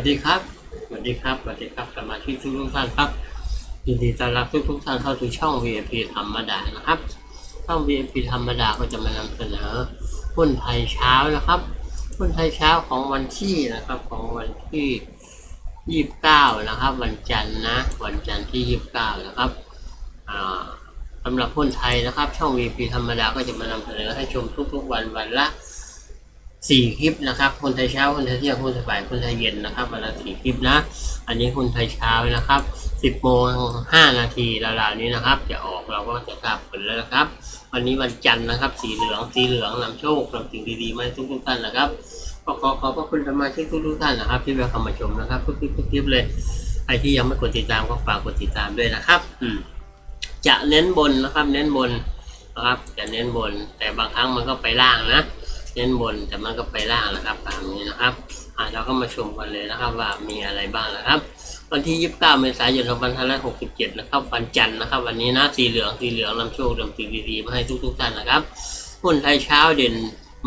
วัสดีครับ สวัสดีครับ สวัสดีครับ สมาชิกทุกทุกท่านครับ ยินดีต้อนรับทุกทุกท่านเข้าสู่ช่อง VIP ธรรมดานะครับ ช่อง VIP ธรรมดาก็จะมานำเสนอหุ้นไทยเช้านะครับ หุ้นไทยเช้าของวันที่นะครับของวันที่29นะครับ วันจันทร์นะ วันจันทร์ที่29นะครับอ่าสำหรับหุ้นไทยนะครับ ช่อง VIP ธรรมดาก็จะมานำเสนอให้ชมทุกๆวันวันละ สี่คลิปนะครับ คนไทยเช้า คนไทยเที่ยง คนไทยบ่าย คนไทยเย็นนะครับวันละสี่คลิปนะ อันนี้คนไทยเช้านะครับสิบโมงห้านาทีราวๆนี้นะครับ จะออกเราก็จะทราบผลแล้วนะครับ วันนี้วันจันทร์นะครับ สีเหลือง สีเหลืองนำโชคนำสิ่งดีๆมาให้ทุกท่านนะครับก็ขอขอบพระคุณสมาชิกทุกท่านนะครับ ที่เข้ามาชมนะครับทุกคลิปทุกคลิปเลยใครที่ยังไม่กดติดตามก็ฝากกดติดตามด้วยนะครับ อืมจะเน้นบนนะครับ เน้นบนนะครับ จะเน้นบน แต่บางครั้งมันก็ไปล่างนะ เน้นบนแต่มันก็ไปล่างนะครับตามนี้นะครับอ่าเราก็มาชมกันเลยนะครับ ว่ามีอะไรบ้างนะครับ วันที่ 29 เมษายน 2567 นะครับวันจันทร์นะครับ วันนี้นะสีเหลืองสีเหลืองนำโชคนำสิ่งดีๆมาให้ทุกๆท่านนะครับหุ้นไทยเช้าเด่น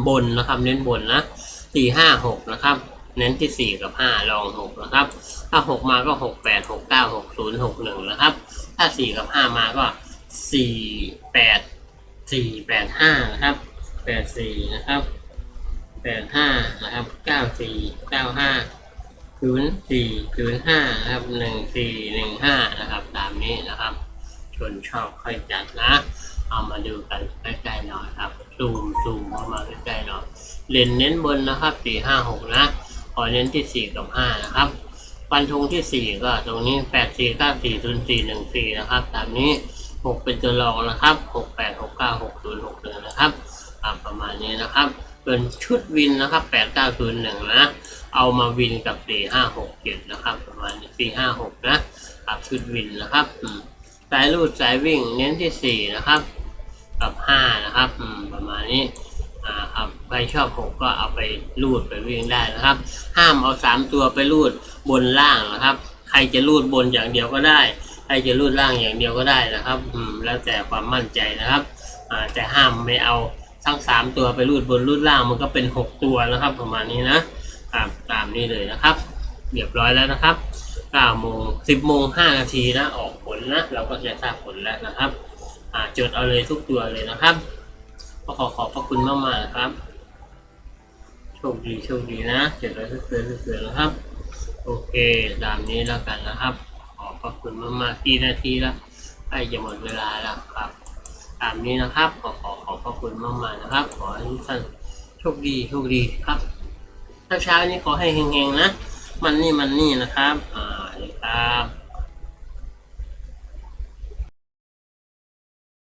บนนะครับ เน้นบนนะ4 5 6นะครับ เน้นที่4กับ5รอง6นะครับ ถ้า6มาก็6 8 6 9 6 0 6 1นะครับ ถ้า4กับ5มาก็4 8 4 8 5นะครับ84นะครับ 85นะครับ94 95 04 05นะครับ14 15นะครับตามนี้นะครับชนชอบค่อยจัดนะ เอามาดูกันใกล้ๆหน่อยครับซูมซูมเข้ามาใกล้ๆหน่อยเลนเน้นบนนะครับสี่ห้าหกนะขอเน้นที่สี่กับห้านะครับฟันธงที่สี่ก็ตรงนี้แปดสี่เก้าสี่ศูนย์สี่หนึ่งสี่นะครับ ตามนี้หกเป็นตัวรองนะครับหกแปดหกเก้าหกศูนย์หกหนึ่งนะครับประมาณนี้นะครับ เป็นชุดวินนะครับแปดเก้าศูนย์หนึ่งนะ เอามาวินกับสี่ห้าหกเจ็ดนะครับ ประมาณสี่ห้าหกนะครับชุดวินนะครับสายรูดสายวิ่งเน้นที่สี่นะครับ กับห้านะครับประมาณนี้อ่าครับใครชอบหกก็เอาไปรูดไปวิ่งได้นะครับ ห้ามเอาสามตัวไปรูดบนล่างนะครับ ใครจะรูดบนอย่างเดียวก็ได้ใครจะรูดล่างอย่างเดียวก็ได้นะครับ อืมแล้วแต่ความมั่นใจนะครับอ่าแต่ห้ามไม่เอา ทั้งสามตัวไปรูดบนรูดล่างมันก็เป็นหกตัวนะครับ ประมาณนี้นะครับตามนี้เลยนะครับเรียบร้อยแล้วนะครับเก้าโมงสิบโมงห้านาทีนะออกผลนะเราก็จะทราบผลแล้วนะครับจดเอาเลยทุกตัวเลยนะครับก็ขอขอบพระคุณมากๆนะครับโชคดีโชคดีนะเจ็ดร้ทุกเดือนทุกเดือนะครับ โอเคตามนี้แล้วกันนะครับ ขอบพระคุณมากๆกี่นาทีแล้วใกล้จะหมดเวลาแล้วครับ ตามนี้นะครับ ขอขอขอบพระคุณมากๆนะครับ ขอให้ทุกท่านโชคดีโชคดีครับเช้าเช้านี้ขอให้เฮงๆนะ มันนี่มันนี่นะครับ อ่าเลยครับ